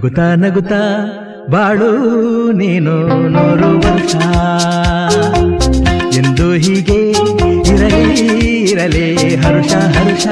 ನಗುತ್ತಾ ನಗುತ್ತಾ ಬಾಳು ನೀನು ನೂರು ವರ್ಷ. ಎಂದು ಹೀಗೆ ಇರಲಿ ಇರಲಿ ಹರುಷ ಹರುಷ.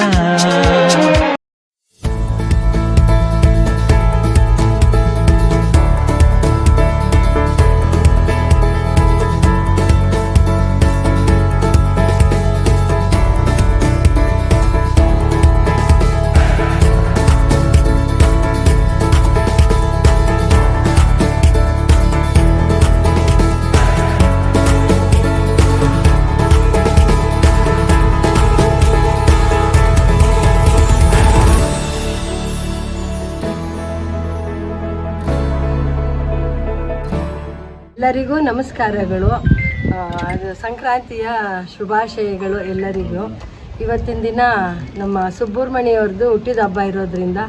ಎಲ್ಲರಿಗೂ ನಮಸ್ಕಾರಗಳು. ಸಂಕ್ರಾಂತಿಯ ಶುಭಾಶಯಗಳು ಎಲ್ಲರಿಗೂ. ಇವತ್ತಿನ ದಿನ ನಮ್ಮ ಸುಬ್ಬುರ್ಮಣಿಯವ್ರದ್ದು ಹುಟ್ಟಿದ ಹಬ್ಬ ಇರೋದ್ರಿಂದ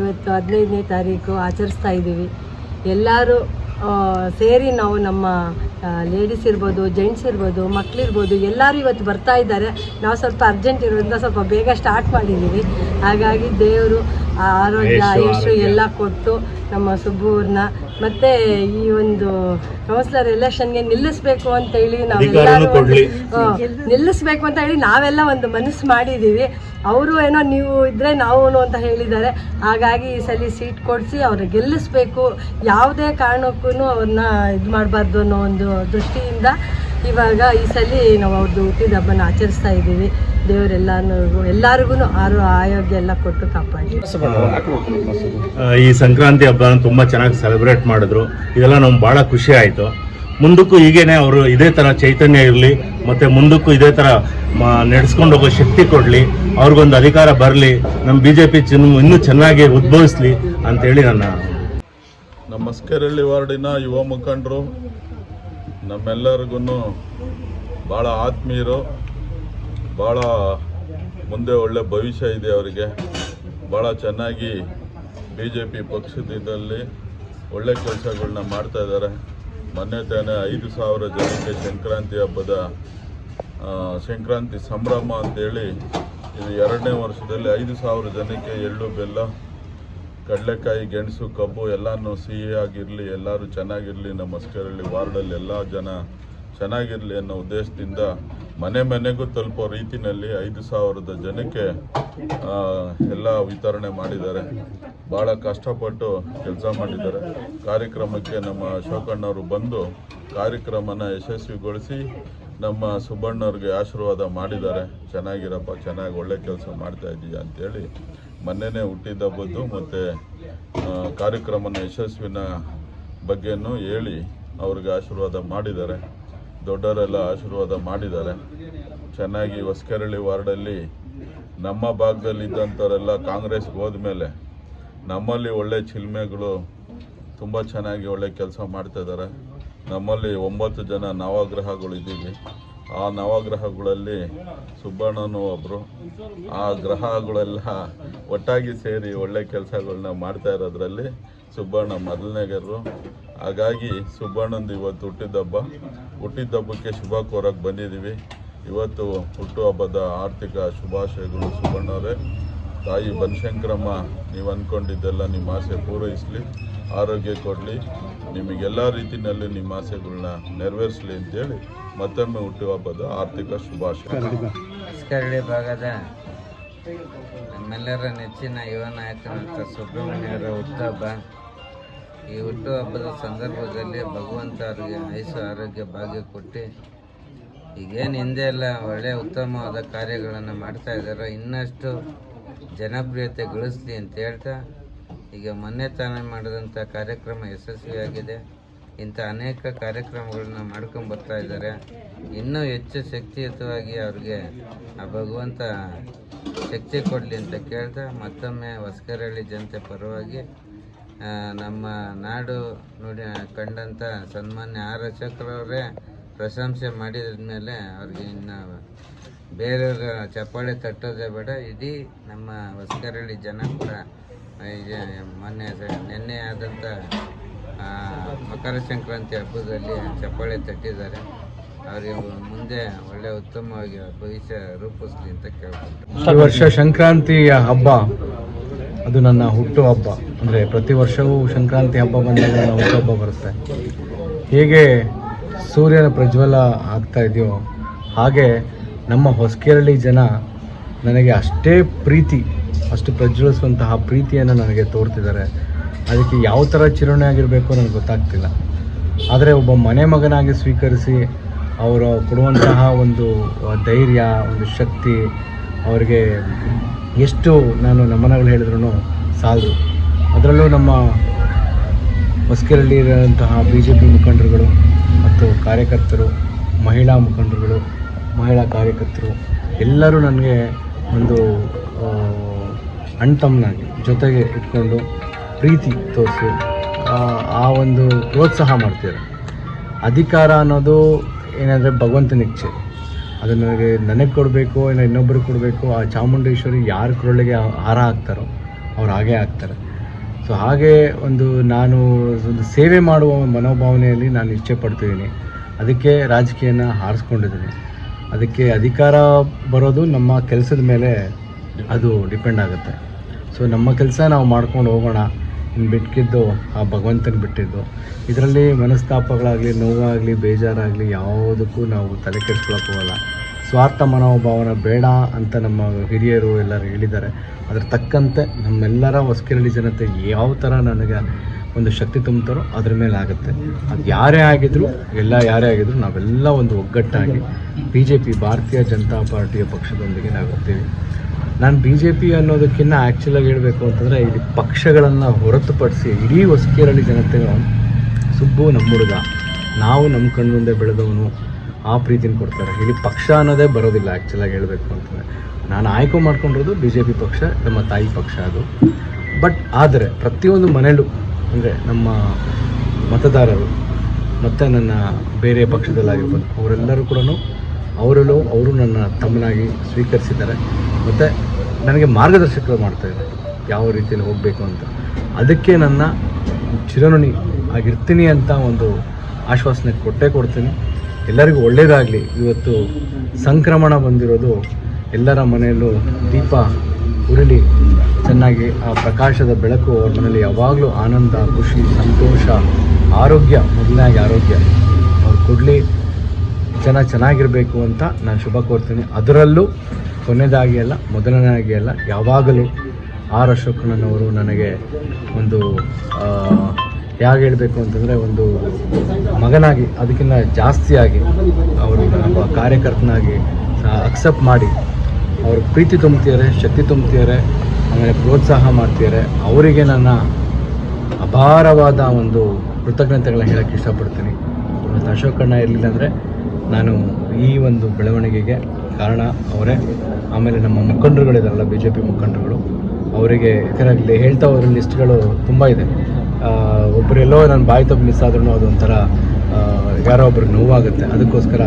ಇವತ್ತು ಹದಿನೈದನೇ ತಾರೀಕು ಆಚರಿಸ್ತಾ ಇದ್ದೀವಿ. ಎಲ್ಲರೂ ಸೇರಿ ನಾವು ನಮ್ಮ ಲೇಡೀಸ್ ಇರ್ಬೋದು ಜೆಂಟ್ಸ್ ಇರ್ಬೋದು ಮಕ್ಕಳಿರ್ಬೋದು ಎಲ್ಲರೂ ಇವತ್ತು ಬರ್ತಾ ಇದ್ದಾರೆ. ನಾವು ಸ್ವಲ್ಪ ಅರ್ಜೆಂಟ್ ಇರೋದ್ರಿಂದ ಸ್ವಲ್ಪ ಬೇಗ ಸ್ಟಾರ್ಟ್ ಮಾಡಿದ್ದೀವಿ. ಹಾಗಾಗಿ ದೇವರು ಆರೋಗ್ಯ ಆಯುಷು ಎಲ್ಲ ಕೊಟ್ಟು ನಮ್ಮ ಸುಬ್ಬೂರ್ನ ಮತ್ತೆ ಈ ಒಂದು ಕೌನ್ಸಿಲರ್ ಎಲೆಕ್ಷನ್ಗೆ ನಿಲ್ಲಿಸ್ಬೇಕು ಅಂತ ಹೇಳಿ ನಾವೆಲ್ಲರೂ ನಿಲ್ಲಿಸ್ಬೇಕು ಅಂತ ಹೇಳಿ ನಾವೆಲ್ಲ ಒಂದು ಮನಸ್ಸು ಮಾಡಿದ್ದೀವಿ. ಅವರು ಏನೋ ನೀವು ಇದ್ರೆ ನಾವು ಅಂತ ಹೇಳಿದ್ದಾರೆ. ಹಾಗಾಗಿ ಈ ಸಲ ಸೀಟ್ ಕೊಡಿಸಿ ಅವ್ರು ಗೆಲ್ಲಿಸ್ಬೇಕು. ಯಾವುದೇ ಕಾರಣಕ್ಕೂ ಅವ್ರನ್ನ ಇದು ಮಾಡಬಾರ್ದು ಅನ್ನೋ ಒಂದು ದೃಷ್ಟಿಯಿಂದ ಇವಾಗ ಈ ಸಲ ನಾವು ಅವ್ರದ್ದು ಹುಟ್ಟಿದ ಹಬ್ಬನ ಆಚರಿಸ್ತಾ ಇದ್ದೀವಿ. ದೇವರೆಲ್ಲರಿಗೂ ಎಲ್ಲರಿಗೂ ಆರು ಆರೋಗ್ಯ ಎಲ್ಲ ಕೊಟ್ಟು ಕಾಪಾಡಿ ಈ ಸಂಕ್ರಾಂತಿ ಹಬ್ಬನ ತುಂಬ ಚೆನ್ನಾಗಿ ಸೆಲೆಬ್ರೇಟ್ ಮಾಡಿದ್ರು. ಇದೆಲ್ಲ ನಮ್ಗೆ ಭಾಳ ಖುಷಿ ಆಯಿತು. ಮುಂದಕ್ಕೂ ಹೀಗೇನೆ ಅವರು ಇದೇ ಥರ ಚೈತನ್ಯ ಇರಲಿ ಮತ್ತು ಮುಂದಕ್ಕೂ ಇದೇ ಥರ ನಡೆಸ್ಕೊಂಡು ಹೋಗೋ ಶಕ್ತಿ ಕೊಡಲಿ ಅವ್ರಿಗೊಂದು ಅಧಿಕಾರ ಬರಲಿ ನಮ್ಮ ಬಿ ಜೆ ಪಿ ಇನ್ನೂ ಚೆನ್ನಾಗಿ ಉದ್ಭವಿಸ್ಲಿ ಅಂತೇಳಿ ನನ್ನ ನಮ್ಮ ಮಸ್ಕೆರಳ್ಳಿ ವಾರ್ಡಿನ ಯುವ ಮುಖಂಡರು ನಮ್ಮೆಲ್ಲರಿಗೂ ಭಾಳ ಆತ್ಮೀಯರು, ಭಾಳ ಮುಂದೆ ಒಳ್ಳೆ ಭವಿಷ್ಯ ಇದೆ ಅವರಿಗೆ. ಭಾಳ ಚೆನ್ನಾಗಿ ಬಿ ಜೆ ಪಿ ಪಕ್ಷದಲ್ಲಿ ಒಳ್ಳೆ ಕೆಲಸಗಳನ್ನ ಮಾಡ್ತಾ ಇದ್ದಾರೆ. ಮೊನ್ನೆ ತಾನೇ ಐದು ಸಾವಿರ ಜನಕ್ಕೆ ಸಂಕ್ರಾಂತಿ ಹಬ್ಬದ ಸಂಕ್ರಾಂತಿ ಸಂಭ್ರಮ ಅಂತೇಳಿ ಇದು ಎರಡನೇ ವರ್ಷದಲ್ಲಿ ಐದು ಸಾವಿರ ಜನಕ್ಕೆ ಎಳ್ಳು ಬೆಲ್ಲ ಕಡಲೆಕಾಯಿ, ಗೆಣಸು, ಕಬ್ಬು ಎಲ್ಲನೂ ಸಿಹಿಯಾಗಿರಲಿ ಎಲ್ಲರೂ ಚೆನ್ನಾಗಿರಲಿ, ನಮ್ಮ ಸ್ಕೇರಲ್ಲಿ ವಾರ್ಡಲ್ಲಿ ಎಲ್ಲ ಜನ ಚೆನ್ನಾಗಿರಲಿ ಅನ್ನೋ ಉದ್ದೇಶದಿಂದ ಮನೆ ಮನೆಗೂ ತಲುಪೋ ರೀತಿನಲ್ಲಿ ಐದು ಸಾವಿರದ ಜನಕ್ಕೆ ಎಲ್ಲ ವಿತರಣೆ ಮಾಡಿದ್ದಾರೆ. ಭಾಳ ಕಷ್ಟಪಟ್ಟು ಕೆಲಸ ಮಾಡಿದ್ದಾರೆ. ಕಾರ್ಯಕ್ರಮಕ್ಕೆ ನಮ್ಮ ಅಶೋಕಣ್ಣವರು ಬಂದು ಕಾರ್ಯಕ್ರಮನ ಯಶಸ್ವಿಗೊಳಿಸಿ ನಮ್ಮ ಸುಬ್ಬಣ್ಣವ್ರಿಗೆ ಆಶೀರ್ವಾದ ಮಾಡಿದ್ದಾರೆ. ಚೆನ್ನಾಗಿರಪ್ಪ, ಚೆನ್ನಾಗಿ ಒಳ್ಳೆ ಕೆಲಸ ಮಾಡ್ತಾ ಇದ್ದೀಯ ಅಂತೇಳಿ ಮೊನ್ನೆನೇ ಹುಟ್ಟಿದ ಬದ್ದು ಮತ್ತು ಕಾರ್ಯಕ್ರಮನ ಯಶಸ್ವಿನ ಬಗ್ಗೆನೂ ಹೇಳಿ ಅವ್ರಿಗೆ ಆಶೀರ್ವಾದ ಮಾಡಿದ್ದಾರೆ. ದೊಡ್ಡವರೆಲ್ಲ ಆಶೀರ್ವಾದ ಮಾಡಿದ್ದಾರೆ. ಚೆನ್ನಾಗಿ ಹೊಸಕೆರಳಿ ವಾರ್ಡಲ್ಲಿ ನಮ್ಮ ಭಾಗದಲ್ಲಿದ್ದಂಥವರೆಲ್ಲ ಕಾಂಗ್ರೆಸ್ಗೆ ಕಾಂಗ್ರೆಸ್ಗೆ ಹೋದ್ಮೇಲೆ ನಮ್ಮಲ್ಲಿ ಒಳ್ಳೆ ಚಿಲ್ಮೆಗಳು ತುಂಬ ಚೆನ್ನಾಗಿ ಒಳ್ಳೆ ಕೆಲಸ ಮಾಡ್ತಾಯಿದ್ದಾರೆ ನಮ್ಮಲ್ಲಿ ಒಂಬತ್ತು ಜನ ನವಗ್ರಹಗಳು ಇದ್ದೀವಿ. ಆ ನವಗ್ರಹಗಳಲ್ಲಿ ಸುಬ್ಬಣ್ಣನೂ ಒಬ್ಬರು ಆ ಗ್ರಹಗಳೆಲ್ಲ ಒಟ್ಟಾಗಿ ಸೇರಿ ಒಳ್ಳೆ ಕೆಲಸಗಳನ್ನ ಮಾಡ್ತಾ ಇರೋದ್ರಲ್ಲಿ ಸುಬ್ಬಣ್ಣ ಮೊದಲನೇಗರು ಹಾಗಾಗಿ ಸುಬ್ಬಣ್ಣಂದು ಇವತ್ತು ಹುಟ್ಟಿದಬ್ಬ ಹುಟ್ಟಿದಬ್ಬಕ್ಕೆ ಶುಭ ಕೋರಕ್ಕೆ ಬಂದಿದ್ದೀವಿ. ಇವತ್ತು ಹುಟ್ಟುಹಬ್ಬದ ಆರ್ಥಿಕ ಶುಭಾಶಯಗಳು ಸುಬ್ಬಣ್ಣವರೇ. ತಾಯಿ ಬನಶಂಕರಮ್ಮ, ನೀವು ಅಂದ್ಕೊಂಡಿದ್ದೆಲ್ಲ ನಿಮ್ಮ ಆಸೆ ಪೂರೈಸಲಿ, ಆರೋಗ್ಯ ಕೊಡಲಿ. ನಿಮಗೆಲ್ಲ ರೀತಿಯಲ್ಲಿ ನಿಮ್ಮ ಆಸೆಗಳನ್ನ ನೆರವೇರಿಸಲಿ ಅಂತೇಳಿ ಮತ್ತೊಮ್ಮೆ ಹುಟ್ಟುಹಬ್ಬದ ಆರ್ಥಿಕ ಶುಭಾಶಯ. ಸ್ಕರಡಿ ಭಾಗದ ನಮ್ಮೆಲ್ಲರ ನೆಚ್ಚಿನ ಯುವ ನಾಯಕನಂತ ಸುಬ್ರಹ್ಮಣ್ಯರ ಹುಟ್ಟುಹಬ್ಬ ಈ ಹುಟ್ಟುಹಬ್ಬದ ಸಂದರ್ಭದಲ್ಲಿ ಭಗವಂತ ಅವರಿಗೆ ಆಯುಷು ಆರೋಗ್ಯ ಭಾಗ್ಯ ಕೊಟ್ಟು ಈಗೇನು ಹಿಂದೆ ಎಲ್ಲ ಒಳ್ಳೆಯ ಉತ್ತಮವಾದ ಕಾರ್ಯಗಳನ್ನು ಮಾಡ್ತಾ ಇದ್ದಾರೋ ಇನ್ನಷ್ಟು ಜನಪ್ರಿಯತೆ ಗಳಿಸ್ಲಿ ಅಂತ ಹೇಳ್ತಾ ಈಗ ಮೊನ್ನೆ ತಾನೇ ಮಾಡಿದಂಥ ಕಾರ್ಯಕ್ರಮ ಯಶಸ್ವಿಯಾಗಿದೆ. ಇಂಥ ಅನೇಕ ಕಾರ್ಯಕ್ರಮಗಳನ್ನ ಮಾಡ್ಕೊಂಡು ಬರ್ತಾ ಇದ್ದಾರೆ. ಇನ್ನೂ ಹೆಚ್ಚು ಶಕ್ತಿಯುತವಾಗಿ ಅವ್ರಿಗೆ ಆ ಭಗವಂತ ಶಕ್ತಿ ಕೊಡಲಿ ಅಂತ ಕೇಳ್ತಾ ಮತ್ತೊಮ್ಮೆ ಹೊಸಕರಹಳ್ಳಿ ಜನತೆ ಪರವಾಗಿ ನಮ್ಮ ನಾಡು ನುಡಿ ಕಂಡಂಥ ಸನ್ಮಾನ್ಯ ಆರ್ ಪ್ರಶಂಸೆ ಮಾಡಿದ ಮೇಲೆ ಅವ್ರಿಗೆ ಇನ್ನು ಬೇರೆಯವರ ಚಪ್ಪಾಳೆ ತಟ್ಟೋದೇ ಬೇಡ. ಇಡೀ ನಮ್ಮ ಹೊಸಕರಹಳ್ಳಿ ಜನ ಕೂಡ ಈಗ ಮೊನ್ನೆ ನಿನ್ನೆ ಆದಂಥ ಮಕರ ಸಂಕ್ರಾಂತಿ ಹಬ್ಬದಲ್ಲಿ ಚಪ್ಪಾಳೆ ತಟ್ಟಿದ್ದಾರೆ. ಅವರಿಗೆ ಮುಂದೆ ಒಳ್ಳೆ ಉತ್ತಮವಾಗಿ ಭವಿಷ್ಯ ರೂಪಿಸ್ಲಿ ಅಂತ ಕೇಳ್ಕೊಂಡು ಈ ವರ್ಷ ಸಂಕ್ರಾಂತಿಯ ಹಬ್ಬ, ಅದು ನನ್ನ ಹುಟ್ಟು ಹಬ್ಬ. ಅಂದರೆ ಪ್ರತಿ ವರ್ಷವೂ ಸಂಕ್ರಾಂತಿ ಹಬ್ಬ ಬಂದಾಗ ನನ್ನ ಹುಟ್ಟುಹಬ್ಬ ಬರುತ್ತೆ. ಹೇಗೆ ಸೂರ್ಯನ ಪ್ರಜ್ವಲ ಆಗ್ತಾ ಇದೆಯೋ ಹಾಗೆ ನಮ್ಮ ಹೊಸಕೇರಳಿ ಜನ ನನಗೆ ಅಷ್ಟೇ ಪ್ರೀತಿ. ಅಷ್ಟು ಪ್ರಜ್ವಲಿಸುವಂತಹ ಪ್ರೀತಿಯನ್ನು ನನಗೆ ತೋರ್ತಿದ್ದಾರೆ. ಅದಕ್ಕೆ ಯಾವ ಥರ ಚಿರಣೆ ಆಗಿರಬೇಕು ನನಗೆ ಗೊತ್ತಾಗ್ತಿಲ್ಲ. ಆದರೆ ಒಬ್ಬ ಮನೆ ಮಗನಾಗಿ ಸ್ವೀಕರಿಸಿ ಅವರು ಕೊಡುವಂತಹ ಒಂದು ಧೈರ್ಯ, ಒಂದು ಶಕ್ತಿ ಅವರಿಗೆ ಎಷ್ಟು ನಾನು ನಮನಗಳು ಹೇಳಿದ್ರು ಸಾಲದು ಅದರಲ್ಲೂ ನಮ್ಮ ಹೊಸಕೆರೆಯಲ್ಲಿ ಇರುವಂತಹ ಬಿ ಜೆ ಪಿ ಮುಖಂಡರುಗಳು ಮತ್ತು ಕಾರ್ಯಕರ್ತರು, ಮಹಿಳಾ ಮುಖಂಡರುಗಳು, ಮಹಿಳಾ ಕಾರ್ಯಕರ್ತರು ಎಲ್ಲರೂ ನನಗೆ ಒಂದು ಅಣ್ತಮ್ಮನಾಗಿ ಜೊತೆಗೆ ಇಟ್ಕೊಂಡು ಪ್ರೀತಿ ತೋರಿಸಿ, ಆ ಒಂದು ಪ್ರೋತ್ಸಾಹ ಮಾಡ್ತೀರ? ಅಧಿಕಾರ ಅನ್ನೋದು ಏನಂದರೆ ಭಗವಂತನ ಇಚ್ಛೆ ಅದು ನನಗೆ ನನಗೆ ಕೊಡಬೇಕು, ಇಲ್ಲ ಇನ್ನೊಬ್ಬರಿಗೆ ಕೊಡಬೇಕು, ಆ ಚಾಮುಂಡೇಶ್ವರಿ ಯಾರ ಕೊರಳಿಗೆ ಹಾರ ಹಾಕ್ತಾರೋ ಅವ್ರು ಹಾಗೇ ಹಾಕ್ತಾರೆ. ಸೊ ಹಾಗೆ ಒಂದು ನಾನು ಒಂದು ಸೇವೆ ಮಾಡುವ ಮನೋಭಾವನೆಯಲ್ಲಿ ನಾನು ಇಚ್ಛೆ ಪಡ್ತಿದ್ದೀನಿ. ಅದಕ್ಕೆ ರಾಜಕೀಯನ ಹಾರಿಸ್ಕೊಂಡಿದ್ದೀನಿ. ಅದಕ್ಕೆ ಅಧಿಕಾರ ಬರೋದು ನಮ್ಮ ಕೆಲಸದ ಮೇಲೆ ಅದು ಡಿಪೆಂಡ್ ಆಗುತ್ತೆ. ಸೊ ನಮ್ಮ ಕೆಲಸ ನಾವು ಮಾಡ್ಕೊಂಡು ಹೋಗೋಣ. ಇನ್ನು ಬಿಟ್ಕಿದ್ದು, ಆ ಭಗವಂತನ ಬಿಟ್ಟಿದ್ದು. ಇದರಲ್ಲಿ ಮನಸ್ತಾಪಗಳಾಗಲಿ, ನೋವಾಗಲಿ, ಬೇಜಾರಾಗಲಿ ಯಾವುದಕ್ಕೂ ನಾವು ತಲೆ ಕೆಡಿಸ್ಕೊಳಕ್ಕೆ ಹೋಗಲ್ಲ. ಸ್ವಾರ್ಥ ಮನೋಭಾವನ ಬೇಡ ಅಂತ ನಮ್ಮ ಹಿರಿಯರು ಎಲ್ಲರೂ ಹೇಳಿದ್ದಾರೆ. ಅದರ ತಕ್ಕಂತೆ ನಮ್ಮೆಲ್ಲರ ಹೊಸಕಿರಳಿ ಜನತೆ ಯಾವ ಥರ ನನಗೆ ಒಂದು ಶಕ್ತಿ ತುಂಬ್ತಾರೋ ಅದ್ರ ಮೇಲೆ ಆಗುತ್ತೆ. ಅದು ಯಾರೇ ಆಗಿದ್ರು, ಎಲ್ಲ ಯಾರೇ ಆಗಿದ್ರು ನಾವೆಲ್ಲ ಒಂದು ಒಗ್ಗಟ್ಟಾಗಿ ಬಿ ಜೆ ಪಿ ಭಾರತೀಯ ಜನತಾ ಪಾರ್ಟಿಯ ಪಕ್ಷದೊಂದಿಗೆ ನಾವಿರ್ತೀವಿ ನಾನು ಬಿ ಜೆ ಪಿ ಅನ್ನೋದಕ್ಕಿಂತ ಆ್ಯಕ್ಚುಲಾಗಿ ಹೇಳಬೇಕು ಅಂತಂದರೆ ಇಲ್ಲಿ ಪಕ್ಷಗಳನ್ನು ಹೊರತುಪಡಿಸಿ ಇಡೀ ಹೊಸಕೇರಳಿ ಜನತೆಗೆ ಸುಬ್ಬು ನಮ್ಮ ಹುಡುಗ. ನಾವು ನಮ್ಮ ಕಣ್ಮುಂದೆ ಬೆಳೆದವನು ಆ ಪ್ರೀತಿನ ಕೊಡ್ತಾರೆ. ಇಲ್ಲಿ ಪಕ್ಷ ಅನ್ನೋದೇ ಬರೋದಿಲ್ಲ ಆ್ಯಕ್ಚುಲಾಗಿ ಹೇಳಬೇಕು ಅಂತಂದರೆ. ನಾನು ಆಯ್ಕೆ ಮಾಡ್ಕೊಂಡಿರೋದು ಬಿ ಜೆ ಪಿ ಪಕ್ಷ, ನಮ್ಮ ತಾಯಿ ಪಕ್ಷ ಅದು. ಬಟ್ ಆದರೆ ಪ್ರತಿಯೊಂದು ಮನೆಯಲ್ಲೂ ಅಂದರೆ ನಮ್ಮ ಮತದಾರರು ಮತ್ತು ನನ್ನ ಬೇರೆ ಪಕ್ಷದಲ್ಲಾಗಿರ್ಬೋದು, ಅವರೆಲ್ಲರೂ ಕೂಡ ಅವರಲ್ಲೂ ಅವರು ನನ್ನ ತಮ್ಮನಾಗಿ ಸ್ವೀಕರಿಸಿದ್ದಾರೆ. ಮತ್ತು ನನಗೆ ಮಾರ್ಗದರ್ಶಕರು ಮಾಡ್ತಾಯಿದ್ದಾರೆ ಯಾವ ರೀತಿಯಲ್ಲಿ ಹೋಗಬೇಕು ಅಂತ. ಅದಕ್ಕೆ ನನ್ನ ಚಿರನುಣಿ ಆಗಿರ್ತೀನಿ ಅಂತ ಒಂದು ಆಶ್ವಾಸನೆ ಕೊಟ್ಟೇ ಕೊಡ್ತೀನಿ. ಎಲ್ಲರಿಗೂ ಒಳ್ಳೆಯದಾಗಲಿ ಇವತ್ತು ಸಂಕ್ರಮಣ ಬಂದಿರೋದು ಎಲ್ಲರ ಮನೆಯಲ್ಲೂ ದೀಪ ಉರುಳಿ, ಚೆನ್ನಾಗಿ ಆ ಪ್ರಕಾಶದ ಬೆಳಕು ಅವ್ರ ಮನೇಲಿ ಯಾವಾಗಲೂ ಆನಂದ, ಖುಷಿ, ಸಂತೋಷ, ಆರೋಗ್ಯ ಮೊದಲನೇ ಆರೋಗ್ಯ. ಅವ್ರು ಕೊಡಲಿ. ಜನ ಚೆನ್ನಾಗಿರಬೇಕು ಅಂತ ನಾನು ಶುಭ ಕೋರ್ತೀನಿ. ಅದರಲ್ಲೂ ಕೊನೆಯದಾಗಿ ಅಲ್ಲ, ಮೊದಲನೇದಾಗಿ ಅಲ್ಲ, ಯಾವಾಗಲೂ ಆರ್ ಅಶೋಕಣ್ಣನವರು ನನಗೆ ಒಂದು ಹೇಗೆ ಹೇಳಬೇಕು ಅಂತಂದರೆ ಒಂದು ಮಗನಾಗಿ, ಅದಕ್ಕಿಂತ ಜಾಸ್ತಿಯಾಗಿ ಅವರು ಒಬ್ಬ ಕಾರ್ಯಕರ್ತನಾಗಿ ಅಕ್ಸೆಪ್ಟ್ ಮಾಡಿ, ಅವರು ಪ್ರೀತಿ ತುಂಬ್ತಿದ್ದಾರೆ ಶಕ್ತಿ ತುಂಬ್ತಿದ್ದಾರೆ ಆಮೇಲೆ ಪ್ರೋತ್ಸಾಹ ಮಾಡ್ತಿದ್ದಾರೆ ಅವರಿಗೆ ನನ್ನ ಅಪಾರವಾದ ಒಂದು ಕೃತಜ್ಞತೆಗಳನ್ನ ಹೇಳೋಕ್ಕೆ ಇಷ್ಟಪಡ್ತೀನಿ. ಅಶೋಕಣ್ಣ ಇರಲಿಲ್ಲ ಅಂದರೆ ನಾನು ಈ ಒಂದು ಬೆಳವಣಿಗೆಗೆ ಕಾರಣ ಅವರೇ. ಆಮೇಲೆ ನಮ್ಮ ಮುಖಂಡರುಗಳಿದಾರಲ್ಲ ಬಿ ಜೆ ಪಿ ಮುಖಂಡರುಗಳು, ಅವರಿಗೆ ಯಾಕಂದರೆ ಹೇಳ್ತಾ ಹೋದ್ರೆ ಲಿಸ್ಟ್ಗಳು ತುಂಬ ಇದೆ. ಒಬ್ಬರೆಲ್ಲೋ ನಾನು ಬಾಯಿ ತಪ್ಪು ಮಿಸ್ ಆದ್ರೂ ಅದೊಂಥರ ಯಾರೋ ಒಬ್ರಿಗೆ ನೋವಾಗುತ್ತೆ. ಅದಕ್ಕೋಸ್ಕರ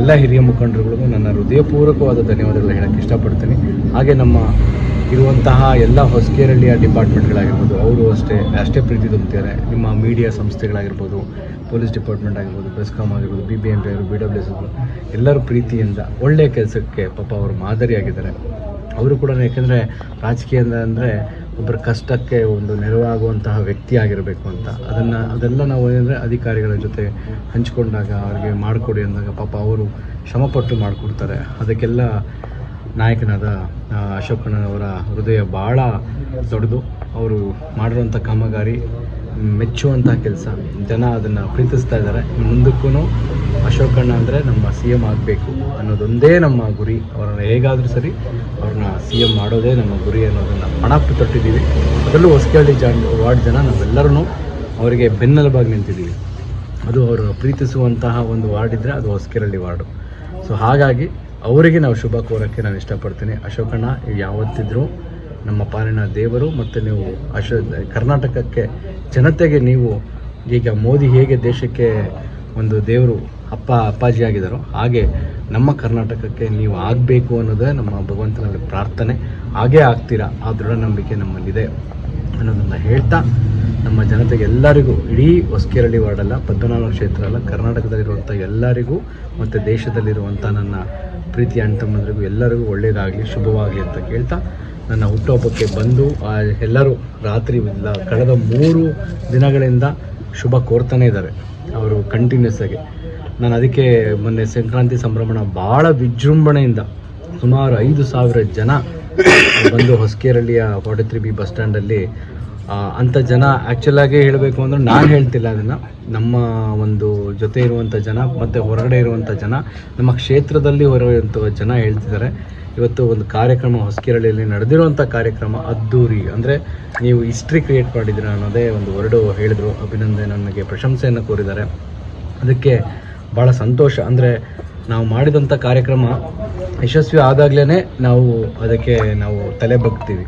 ಎಲ್ಲ ಹಿರಿಯ ಮುಖಂಡರುಗಳಿಗೂ ನನ್ನ ಹೃದಯಪೂರ್ವಕವಾದ ಧನ್ಯವಾದಗಳು ಹೇಳೋಕ್ಕೆ ಇಷ್ಟಪಡ್ತೀನಿ. ಹಾಗೆ ನಮ್ಮ ಇರುವಂತಹ ಎಲ್ಲ ಹೊಸಕೇರಳ್ಳಿಯ ಡಿಪಾರ್ಟ್ಮೆಂಟ್ಗಳಾಗಿರ್ಬೋದು, ಅವರು ಅಷ್ಟೇ ಅಷ್ಟೇ ಪ್ರೀತಿ ತುಂಬುತ್ತಾರೆ ನಿಮ್ಮ ಮೀಡಿಯಾ ಸಂಸ್ಥೆಗಳಾಗಿರ್ಬೋದು, ಪೊಲೀಸ್ ಡಿಪಾರ್ಟ್ಮೆಂಟ್ ಆಗಿರ್ಬೋದು ಬೆಸ್ಕಾಮ್ ಆಗಿರ್ಬೋದು ಬಿ ಬಿ ಎಂ ಪಿ ಅವರು ಬಿ ಡಬ್ಲ್ಯೂ ಎಸ್ ಎಲ್ಲರೂ ಪ್ರೀತಿಯಿಂದ ಒಳ್ಳೆಯ ಕೆಲಸಕ್ಕೆ ಪಾಪ ಅವರು ಮಾದರಿಯಾಗಿದ್ದಾರೆ. ಅವರು ಕೂಡ ಯಾಕೆಂದರೆ ರಾಜಕೀಯ ಅಂದರೆ ಒಬ್ಬರ ಕಷ್ಟಕ್ಕೆ ಒಂದು ನೆರವಾಗುವಂತಹ ವ್ಯಕ್ತಿ ಆಗಿರಬೇಕು ಅಂತ. ಅದನ್ನು, ಅದೆಲ್ಲ ನಾವು ಏನಂದರೆ ಅಧಿಕಾರಿಗಳ ಜೊತೆ ಹಂಚಿಕೊಂಡಾಗ ಅವ್ರಿಗೆ ಮಾಡಿಕೊಡಿ ಅಂದಾಗ ಪಾಪ ಅವರು ಶ್ರಮಪಟ್ಟು ಮಾಡಿಕೊಡ್ತಾರೆ. ಅದಕ್ಕೆಲ್ಲ ನಾಯಕನಾದ ಅಶೋಕಣ್ಣನವರ ಹೃದಯ ಭಾಳ ದೊಡ್ಡದು. ಅವರು ಮಾಡಿರುವಂಥ ಕಾಮಗಾರಿ ಮೆಚ್ಚುವಂಥ ಕೆಲಸ. ಜನ ಅದನ್ನು ಪ್ರೀತಿಸ್ತಾ ಇದ್ದಾರೆ. ಮುಂದಕ್ಕೂ ಅಶೋಕಣ್ಣ ಅಂದರೆ ನಮ್ಮ ಸಿ ಎಂ ಆಗಬೇಕು ಅನ್ನೋದೊಂದೇ ನಮ್ಮ ಗುರಿ. ಅವರನ್ನು ಹೇಗಾದರೂ ಸರಿ ಅವ್ರನ್ನ ಸಿ ಎಂ ಮಾಡೋದೇ ನಮ್ಮ ಗುರಿ ಅನ್ನೋದನ್ನು ಪಣಪ್ಪು ತೊಟ್ಟಿದ್ದೀವಿ. ಅದರಲ್ಲೂ ಹೊಸಕಳ್ಳಿ ಜಾ ವಾರ್ಡ್ ಜನ ನಾವೆಲ್ಲರೂ ಅವರಿಗೆ ಬೆನ್ನೆಲುಬಾಗಿ ನಿಂತಿದ್ದೀವಿ. ಅದು ಅವರು ಪ್ರೀತಿಸುವಂತಹ ಒಂದು ವಾರ್ಡ್ ಇದ್ದರೆ ಅದು ಹೊಸಕೆರಳ್ಳಿ ವಾರ್ಡು. ಸೊ ಹಾಗಾಗಿ ಅವರಿಗೆ ನಾವು ಶುಭ ಕೋರೋಕ್ಕೆ ನಾನು ಇಷ್ಟಪಡ್ತೀನಿ. ಅಶೋಕಣ್ಣ, ಯಾವತ್ತಿದ್ರು ನಮ್ಮ ಪಾಲಿನ ದೇವರು ಮತ್ತು ನೀವು ಅಶೋ, ಕರ್ನಾಟಕಕ್ಕೆ, ಜನತೆಗೆ ನೀವು ಈಗ ಮೋದಿ ಹೇಗೆ ದೇಶಕ್ಕೆ ಒಂದು ದೇವರು ಅಪ್ಪ, ಅಪ್ಪಾಜಿ ಆಗಿದ್ದಾರೋ ಹಾಗೆ ನಮ್ಮ ಕರ್ನಾಟಕಕ್ಕೆ ನೀವು ಆಗಬೇಕು ಅನ್ನೋದೇ ನಮ್ಮ ಭಗವಂತನಲ್ಲಿ ಪ್ರಾರ್ಥನೆ. ಹಾಗೇ ಆಗ್ತೀರಾ? ಆ ದೃಢ ನಂಬಿಕೆ ನಮ್ಮಲ್ಲಿದೆ ಅನ್ನೋದನ್ನು ಹೇಳ್ತಾ ನಮ್ಮ ಜನತೆಗೆ ಎಲ್ಲರಿಗೂ, ಇಡೀ ಹೊಸಕೇರಳಿ ವಾರ್ಡಲ್ಲ ಪದ್ಮನಾಭ ಕ್ಷೇತ್ರ ಅಲ್ಲ ಕರ್ನಾಟಕದಲ್ಲಿರುವಂಥ ಎಲ್ಲರಿಗೂ ಮತ್ತು ದೇಶದಲ್ಲಿರುವಂಥ ನನ್ನ ಪ್ರೀತಿ ಅಣ್ಣ ಎಲ್ಲರಿಗೂ ಒಳ್ಳೆಯದಾಗಲಿ ಶುಭವಾಗಲಿ ಅಂತ ಕೇಳ್ತಾ ನನ್ನ ಹುಟ್ಟುಹಬ್ಬಕ್ಕೆ ಬಂದು ಎಲ್ಲರೂ ರಾತ್ರಿ ಇಲ್ಲ, ಕಳೆದ ಮೂರು ದಿನಗಳಿಂದ ಶುಭ ಕೋರ್ತಾನೆ ಇದ್ದಾರೆ ಅವರು ಕಂಟಿನ್ಯೂಸ್ ಆಗಿ. ನಾನು ಅದಕ್ಕೆ ಮೊನ್ನೆ ಸಂಕ್ರಾಂತಿ ಸಂಭ್ರಮಣ ಭಾಳ ವಿಜೃಂಭಣೆಯಿಂದ ಸುಮಾರು ಐದು ಸಾವಿರ ಜನ ಬಂದು ಹೊಸಕೇರಳ್ಳಿಯ ಫಾರ್ಟಿ ತ್ರೀ ಬಿ ಬಸ್ ಸ್ಟ್ಯಾಂಡಲ್ಲಿ ಅಂಥ ಜನ ಆ್ಯಕ್ಚುಲಾಗಿ ಹೇಳಬೇಕು ಅಂದರೆ ನಾನು ಹೇಳ್ತಿಲ್ಲ ಅದನ್ನು. ನಮ್ಮ ಒಂದು ಜೊತೆ ಇರುವಂಥ ಜನ, ಮತ್ತು ಹೊರಗಡೆ ಇರುವಂಥ ಜನ, ನಮ್ಮ ಕ್ಷೇತ್ರದಲ್ಲಿ ಹೊರಗಿರುವಂಥ ಜನ ಹೇಳ್ತಿದ್ದಾರೆ. ಇವತ್ತು ಒಂದು ಕಾರ್ಯಕ್ರಮ ಹೊಸಕಿರಳಿಯಲ್ಲಿ ನಡೆದಿರುವಂಥ ಕಾರ್ಯಕ್ರಮ ಅದ್ದೂರಿ. ಅಂದರೆ ನೀವು ಹಿಸ್ಟ್ರಿ ಕ್ರಿಯೇಟ್ ಮಾಡಿದ್ದೀರ ಅನ್ನೋದೇ ಒಂದು ಹೊರಡು ಹೇಳಿದರು. ಅಭಿನಂದನೆ ನನಗೆ, ಪ್ರಶಂಸೆಯನ್ನು ಕೋರಿದ್ದಾರೆ. ಅದಕ್ಕೆ ಭಾಳ ಸಂತೋಷ. ಅಂದರೆ ನಾವು ಮಾಡಿದಂಥ ಕಾರ್ಯಕ್ರಮ ಯಶಸ್ವಿ ಆದಾಗಲೇ ನಾವು ಅದಕ್ಕೆ ನಾವು ತಲೆ ಬಗ್ತೀವಿ.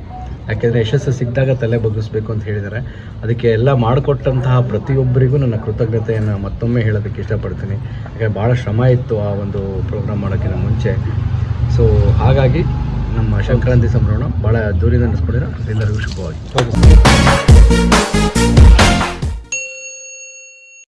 ಯಾಕೆಂದರೆ ಯಶಸ್ಸು ಸಿಕ್ಕಿದಾಗ ತಲೆ ಬಗ್ಗಿಸ್ಬೇಕು ಅಂತ ಹೇಳಿದ್ದಾರೆ. ಅದಕ್ಕೆ ಎಲ್ಲ ಮಾಡಿಕೊಟ್ಟಂತಹ ಪ್ರತಿಯೊಬ್ಬರಿಗೂ ನನ್ನ ಕೃತಜ್ಞತೆಯನ್ನು ಮತ್ತೊಮ್ಮೆ ಹೇಳೋದಕ್ಕೆ ಇಷ್ಟಪಡ್ತೀನಿ. ಯಾಕೆ ಭಾಳ ಶ್ರಮ ಇತ್ತು ಆ ಒಂದು ಪ್ರೋಗ್ರಾಮ್ ಮಾಡೋಕ್ಕಿಂತ ಮುಂಚೆ. ಸೊ ಹಾಗಾಗಿ ನಮ್ಮ ಸಂಕ್ರಾಂತಿ ಸಂಭ್ರಮ ಭಾಳ ದೂರಿಂದ ನಡೆಸ್ಕೊಂಡಿರೋ ಎಲ್ಲರಿಗೂ ಶುಭವಾಗಿ.